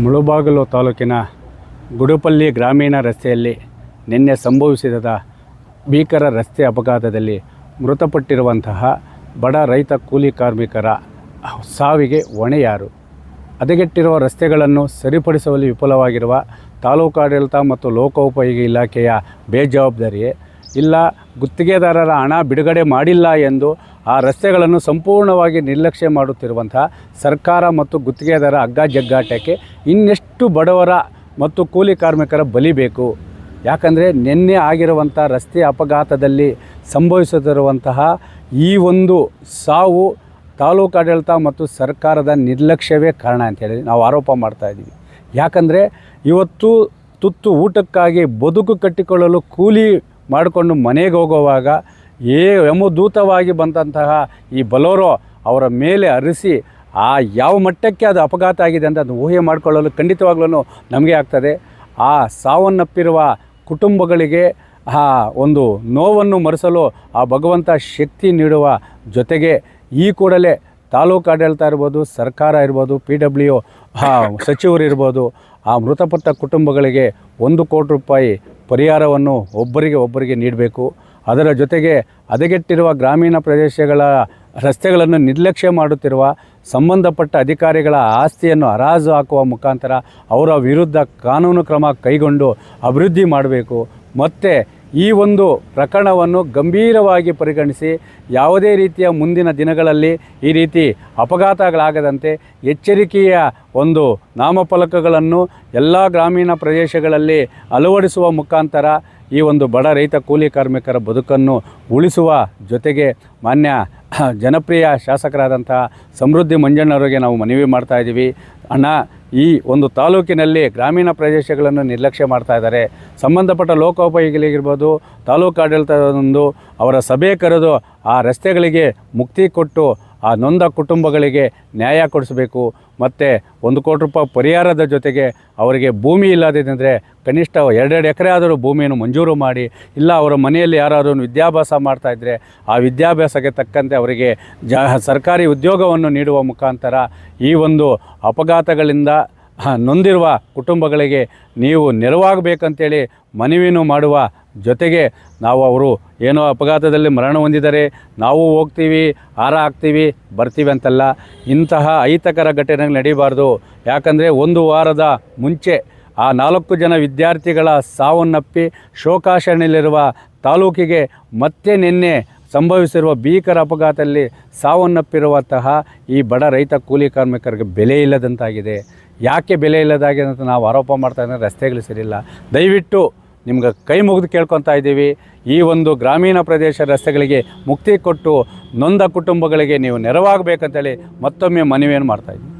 ಮುಳುಬಾಗಿಲು ತಾಲೂಕಿನ ಗುಡುಪಲ್ಲಿ ಗ್ರಾಮೀಣ ರಸ್ತೆಯಲ್ಲಿ ನಿನ್ನೆ ಸಂಭವಿಸಿದ ಭೀಕರ ರಸ್ತೆ ಅಪಘಾತದಲ್ಲಿ ಮೃತಪಟ್ಟಿರುವಂತಹ ಬಡ ರೈತ ಕೂಲಿ ಕಾರ್ಮಿಕರ ಸಾವಿಗೆ ಹೊಣೆಯಾರು. ಅದಗೆಟ್ಟಿರುವ ರಸ್ತೆಗಳನ್ನು ಸರಿಪಡಿಸುವಲ್ಲಿ ವಿಫಲವಾಗಿರುವ ತಾಲೂಕಾಡಳಿತ ಮತ್ತು ಲೋಕೋಪಯೋಗಿ ಇಲಾಖೆಯ ಬೇಜವಾಬ್ದಾರಿಯೇ ಇಲ್ಲ. ಗುತ್ತಿಗೆದಾರರ ಹಣ ಬಿಡುಗಡೆ ಮಾಡಿಲ್ಲ ಎಂದು ಆ ರಸ್ತೆಗಳನ್ನು ಸಂಪೂರ್ಣವಾಗಿ ನಿರ್ಲಕ್ಷ್ಯ ಮಾಡುತ್ತಿರುವಂತಹ ಸರ್ಕಾರ ಮತ್ತು ಗುತ್ತಿಗೆದಾರ ಹಗ್ಗ ಜಗ್ಗಾಟಕ್ಕೆ ಇನ್ನೆಷ್ಟು ಬಡವರ ಮತ್ತು ಕೂಲಿ ಕಾರ್ಮಿಕರ ಬಲಿಬೇಕು ಯಾಕಂದರೆ ನಿನ್ನೆ ಆಗಿರುವಂಥ ರಸ್ತೆ ಅಪಘಾತದಲ್ಲಿ ಸಂಭವಿಸುತ್ತಿರುವಂತಹ ಈ ಒಂದು ಸಾವು ತಾಲೂಕಾಡಳಿತ ಮತ್ತು ಸರ್ಕಾರದ ನಿರ್ಲಕ್ಷ್ಯವೇ ಕಾರಣ ಅಂತೇಳಿ ನಾವು ಆರೋಪ ಮಾಡ್ತಾಯಿದ್ದೀವಿ ಯಾಕಂದರೆ ಇವತ್ತು ತುತ್ತು ಊಟಕ್ಕಾಗಿ ಬದುಕು ಕಟ್ಟಿಕೊಳ್ಳಲು ಕೂಲಿ ಮಾಡಿಕೊಂಡು ಮನೆಗೆ ಹೋಗುವಾಗ ಏ ಯಮದೂತವಾಗಿ ಬಂದಂತಹ ಈ ಬಲೋರೋ ಅವರ ಮೇಲೆ ಅರಿಸಿ ಆ ಯಾವ ಮಟ್ಟಕ್ಕೆ ಅದು ಅಪಘಾತ ಆಗಿದೆ ಅಂತ ಅದನ್ನು ಊಹೆ ಮಾಡಿಕೊಳ್ಳಲು ಖಂಡಿತವಾಗ್ಲೂ ನಮಗೆ ಆಗ್ತದೆ. ಆ ಸಾವನ್ನಪ್ಪಿರುವ ಕುಟುಂಬಗಳಿಗೆ ಆ ಒಂದು ನೋವನ್ನು ಮರೆಸಲು ಆ ಭಗವಂತ ಶಕ್ತಿ ನೀಡುವ ಜೊತೆಗೆ ಈ ಕೂಡಲೇ ತಾಲೂಕು ಆಡಳಿತ ಇರ್ಬೋದು, ಸರ್ಕಾರ ಇರ್ಬೋದು, ಪಿ ಡಬ್ಲ್ಯೂ ಸಚಿವರು ಇರ್ಬೋದು, ಆ ಮೃತಪಟ್ಟ ಕುಟುಂಬಗಳಿಗೆ ಒಂದು ಕೋಟಿ ರೂಪಾಯಿ ಪರಿಹಾರವನ್ನು ಒಬ್ಬರಿಗೆ ಒಬ್ಬರಿಗೆ ನೀಡಬೇಕು. ಅದರ ಜೊತೆಗೆ ಹದಗೆಟ್ಟಿರುವ ಗ್ರಾಮೀಣ ಪ್ರದೇಶಗಳ ರಸ್ತೆಗಳನ್ನು ನಿರ್ಲಕ್ಷ್ಯ ಮಾಡುತ್ತಿರುವ ಸಂಬಂಧಪಟ್ಟ ಅಧಿಕಾರಿಗಳ ಆಸ್ತಿಯನ್ನು ಹರಾಜು ಹಾಕುವ ಮುಖಾಂತರ ಅವರ ವಿರುದ್ಧ ಕಾನೂನು ಕ್ರಮ ಕೈಗೊಂಡು ಅಭಿವೃದ್ಧಿ ಮಾಡಬೇಕು. ಮತ್ತು ಈ ಒಂದು ಪ್ರಕರಣವನ್ನು ಗಂಭೀರವಾಗಿ ಪರಿಗಣಿಸಿ ಯಾವುದೇ ರೀತಿಯ ಮುಂದಿನ ದಿನಗಳಲ್ಲಿ ಈ ರೀತಿ ಅಪಘಾತಗಳಾಗದಂತೆ ಎಚ್ಚರಿಕೆಯ ಒಂದು ನಾಮಫಲಕಗಳನ್ನು ಎಲ್ಲ ಗ್ರಾಮೀಣ ಪ್ರದೇಶಗಳಲ್ಲಿ ಅಳವಡಿಸುವ ಮುಖಾಂತರ ಈ ಒಂದು ಬಡ ರೈತ ಕೂಲಿ ಕಾರ್ಮಿಕರ ಬದುಕನ್ನು ಉಳಿಸುವ ಜೊತೆಗೆ ಮಾನ್ಯ ಜನಪ್ರಿಯ ಶಾಸಕರಾದಂಥ ಸಮೃದ್ಧಿ ಮಂಜಣ್ಣವರಿಗೆ ನಾವು ಮನವಿ ಮಾಡ್ತಾ ಇದ್ದೀವಿ. ಅಣ್ಣ, ಈ ಒಂದು ತಾಲೂಕಿನಲ್ಲಿ ಗ್ರಾಮೀಣ ಪ್ರದೇಶಗಳನ್ನು ನಿರ್ಲಕ್ಷ್ಯ ಮಾಡ್ತಾ ಇದ್ದಾರೆ. ಸಂಬಂಧಪಟ್ಟ ಲೋಕೋಪಯೋಗಿಗಳಿಗಿರ್ಬೋದು, ತಾಲೂಕು ಆಡಳಿತದೊಂದು ಅವರ ಸಭೆ ಕರೆದು ಆ ರಸ್ತೆಗಳಿಗೆ ಮುಕ್ತಿ ಕೊಟ್ಟು ಆ ನೊಂದ ಕುಟುಂಬಗಳಿಗೆ ನ್ಯಾಯ ಕೊಡಿಸಬೇಕು. ಮತ್ತು ಒಂದು ಕೋಟಿ ರೂಪಾಯಿ ಪರಿಹಾರದ ಜೊತೆಗೆ ಅವರಿಗೆ ಭೂಮಿ ಇಲ್ಲದಿದ್ದರೆ ಕನಿಷ್ಠ ಎರಡೆರಡು ಎಕರೆ ಆದರೂ ಭೂಮಿಯನ್ನು ಮಂಜೂರು ಮಾಡಿ, ಇಲ್ಲ ಅವರ ಮನೆಯಲ್ಲಿ ಯಾರಾದರೂ ವಿದ್ಯಾಭ್ಯಾಸ ಮಾಡ್ತಾಯಿದ್ರೆ ಆ ವಿದ್ಯಾಭ್ಯಾಸಕ್ಕೆ ತಕ್ಕಂತೆ ಅವರಿಗೆ ಜ, ಸರ್ಕಾರಿ ಉದ್ಯೋಗವನ್ನು ನೀಡುವ ಮುಖಾಂತರ ಈ ಒಂದು ಅಪಘಾತಗಳಿಂದ ನೊಂದಿರುವ ಕುಟುಂಬಗಳಿಗೆ ನೀವು ನೆರವಾಗಬೇಕಂತೇಳಿ ಮನವಿನೂ ಮಾಡುವ ಜೊತೆಗೆ ನಾವು ಅವರು ಏನೋ ಅಪಘಾತದಲ್ಲಿ ಮರಣ ಹೊಂದಿದರೆ ನಾವು ಹೋಗ್ತೀವಿ, ಹಾರ ಹಾಕ್ತೀವಿ, ಬರ್ತೀವಿ ಅಂತಲ್ಲ. ಇಂತಹ ಅಹಿತಕರ ಘಟನೆಗಳು ನಡೀಬಾರ್ದು. ಯಾಕಂದರೆ ಒಂದು ವಾರದ ಮುಂಚೆ ಆ ನಾಲ್ಕು ಜನ ವಿದ್ಯಾರ್ಥಿಗಳ ಸಾವನ್ನಪ್ಪಿ ಶೋಕಾಚರಣೆಯಲ್ಲಿರುವ ತಾಲೂಕಿಗೆ ಮತ್ತೆ ನಿನ್ನೆ ಸಂಭವಿಸಿರುವ ಭೀಕರ ಅಪಘಾತದಲ್ಲಿ ಸಾವನ್ನಪ್ಪಿರುವಂತಹ ಈ ಬಡ ರೈತ ಕೂಲಿ ಕಾರ್ಮಿಕರಿಗೆ ಬೆಲೆ ಇಲ್ಲದಂತಾಗಿದೆ. ಯಾಕೆ ಬೆಲೆ ಇಲ್ಲದಾಗಿದೆ ಅಂತ ನಾವು ಆರೋಪ ಮಾಡ್ತಾ ಇದ್ದಾರೆ. ರಸ್ತೆಗಳು ಸರಿಯಿಲ್ಲ. ದಯವಿಟ್ಟು ನಿಮ್ಗೆ ಕೈ ಮುಗಿದು ಕೇಳ್ಕೊತಾ ಇದ್ದೀವಿ. ಈ ಒಂದು ಗ್ರಾಮೀಣ ಪ್ರದೇಶ ರಸ್ತೆಗಳಿಗೆ ಮುಕ್ತಿ ಕೊಟ್ಟು ನೊಂದ ಕುಟುಂಬಗಳಿಗೆ ನೀವು ನೆರವಾಗಬೇಕಂತೇಳಿ ಮತ್ತೊಮ್ಮೆ ಮನವಿಯನ್ನು ಮಾಡ್ತಾ ಇದ್ದೀವಿ